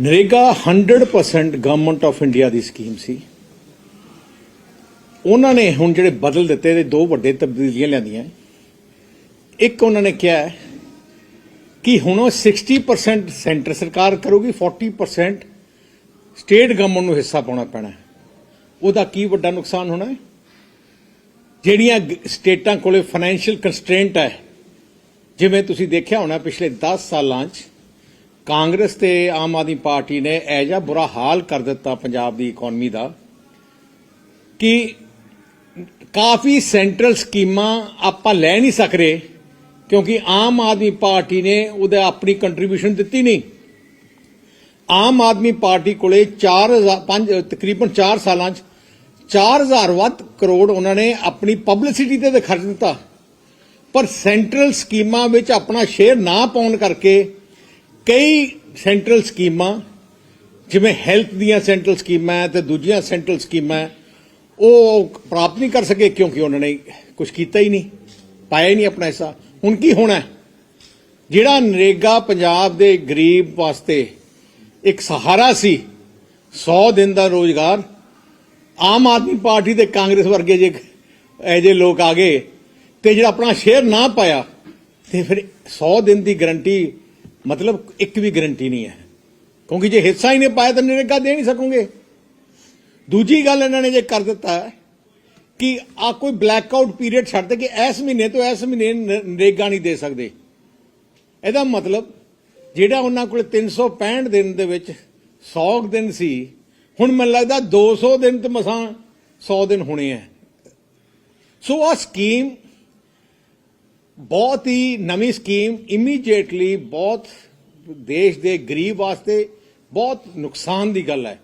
NREGA 100% government of India ਦੀ scheme ਸੀ। ਉਹਨਾਂ ਨੇ ਹੁਣ ਜਿਹੜੇ ਬਦਲ ਦਿੱਤੇ ਤੇ ਦੋ ਵੱਡੇ ਤਬਦੀਲੀਆਂ ਲਿਆਂਦੀਆਂ। ਇੱਕ ਉਹਨਾਂ ਨੇ ਕਿਹਾ ਕਿ ਹੁਣ ਉਹ 60% ਸੈਂਟਰ ਸਰਕਾਰ ਕਰੂਗੀ 40% ਸਟੇਟ ਗਵਰਨਮੈਂਟ ਨੂੰ ਹਿੱਸਾ ਪਾਉਣਾ ਪੈਣਾ। ਉਹਦਾ ਕੀ ਵੱਡਾ ਨੁਕਸਾਨ ਹੋਣਾ ਹੈ? ਜਿਹੜੀਆਂ ਸਟੇਟਾਂ ਕੋਲੇ ਫਾਈਨੈਂਸ਼ੀਅਲ ਕੰਸਟ੍ਰੇਂਟ ਹੈ, ਜਿਵੇਂ ਤੁਸੀਂ ਦੇਖਿਆ ਹੋਣਾ ਪਿਛਲੇ 10 ਸਾਲਾਂ 'ਚ ਕਾਂਗਰਸ ਤੇ ਆਮ ਆਦਮੀ ਪਾਰਟੀ ਨੇ ਇਹ ਜਿਹਾ ਬੁਰਾ ਹਾਲ ਕਰ ਦਿੱਤਾ ਪੰਜਾਬ ਦੀ ਇਕਨੋਮੀ ਦਾ ਕਿ ਕਾਫੀ ਸੈਂਟਰਲ ਸਕੀਮਾਂ ਆਪਾਂ ਲੈ ਨਹੀਂ ਸਕ ਰਹੇ, ਕਿਉਂਕਿ ਆਮ ਆਦਮੀ ਪਾਰਟੀ ਨੇ ਉਹਦਾ ਆਪਣੀ ਕੰਟਰੀਬਿਊਸ਼ਨ ਦਿੱਤੀ ਨਹੀਂ। ਆਮ ਆਦਮੀ ਪਾਰਟੀ ਕੋਲੇ 4000 ਪੰਜ, ਤਕਰੀਬਨ 4 ਸਾਲਾਂ 'ਚ 4000 ਵੱਧ ਕਰੋੜ ਉਹਨਾਂ ਨੇ ਆਪਣੀ ਪਬਲਿਸਿਟੀ ਤੇ ਤਾਂ ਖਰਚ ਦਿੱਤਾ। ਪਰ ਸੈਂਟਰਲ ਸਕੀਮਾਂ ਵਿੱਚ ਆਪਣਾ ਸ਼ੇਅਰ ਨਾ ਪਾਉਣ ਕਰਕੇ ਕਈ ਸੈਂਟਰਲ ਸਕੀਮਾਂ, ਜਿਵੇਂ ਹੈਲਥ ਦੀਆਂ ਸੈਂਟਰਲ ਸਕੀਮਾਂ ਹੈ ਤੇ ਦੂਜੀਆਂ ਸੈਂਟਰਲ ਸਕੀਮਾਂ ਉਹ ਪ੍ਰਾਪਤ ਨਹੀਂ ਕਰ ਸਕੇ ਕਿਉਂਕਿ ਉਹਨਾਂ ਨੇ ਕੁਝ ਕੀਤਾ ਹੀ ਨਹੀਂ, ਪਾਇਆ ਹੀ ਨਹੀਂ ਆਪਣਾ ਹਿੱਸਾ। ਹੁਣ ਕੀ ਹੋਣਾ ਜਿਹੜਾ ਨਰੇਗਾ ਪੰਜਾਬ ਦੇ ਗਰੀਬ ਵਾਸਤੇ ਇੱਕ ਸਹਾਰਾ ਸੀ 100 ਦਿਨ ਦਾ ਰੋਜ਼ਗਾਰ, ਆਮ ਆਦਮੀ ਪਾਰਟੀ ਤੇ ਕਾਂਗਰਸ ਵਰਗੇ ਜੇ ਇਹ ਜੇ ਲੋਕ ਆ ਗਏ ਤੇ ਜਿਹੜਾ ਆਪਣਾ ਸ਼ੇਅਰ ਨਾ ਪਾਇਆ, ਤੇ ਫਿਰ 100 ਦਿਨ ਦੀ ਗਰੰਟੀ ਮਤਲਬ ਇੱਕ ਵੀ ਗਰੰਟੀ ਨਹੀਂ ਹੈ। ਕਿਉਂਕਿ ਜੇ ਹਿੱਸਾ ਹੀ ਨਹੀਂ ਪਾਇਆ ਤਾਂ ਨਰੇਗਾ ਦੇ ਨਹੀਂ ਸਕੋਗੇ। ਦੂਜੀ ਗੱਲ ਇਹਨਾਂ ਨੇ ਜੇ ਕਰ ਦਿੱਤਾ ਕਿ ਆ ਕੋਈ ਬਲੈਕ ਆਊਟ ਪੀਰੀਅਡ ਛੱਡ ਦੇ ਕਿ ਇਸ ਮਹੀਨੇ ਤੋਂ ਇਸ ਮਹੀਨੇ ਨਰੇਗਾ ਨਹੀਂ ਦੇ ਸਕਦੇ। ਇਹਦਾ ਮਤਲਬ ਜਿਹੜਾ ਉਹਨਾਂ ਕੋਲ 365 ਦਿਨ ਦੇ ਵਿੱਚ 100 ਦਿਨ ਸੀ, ਹੁਣ ਮੈਨੂੰ ਲੱਗਦਾ 200 ਦਿਨ ਤੇ ਮਸਾਂ 100 ਦਿਨ ਹੋਣੇ ਆ ਸੋ ਆ ਸਕੀਮ ਬਹੁਤ ਹੀ ਨਵੀਂ ਸਕੀਮ ਇਮੀਡੀਏਟਲੀ ਬਹੁਤ ਦੇਸ਼ ਦੇ ਗਰੀਬ ਵਾਸਤੇ ਬਹੁਤ ਨੁਕਸਾਨ ਦੀ ਗੱਲ ਹੈ।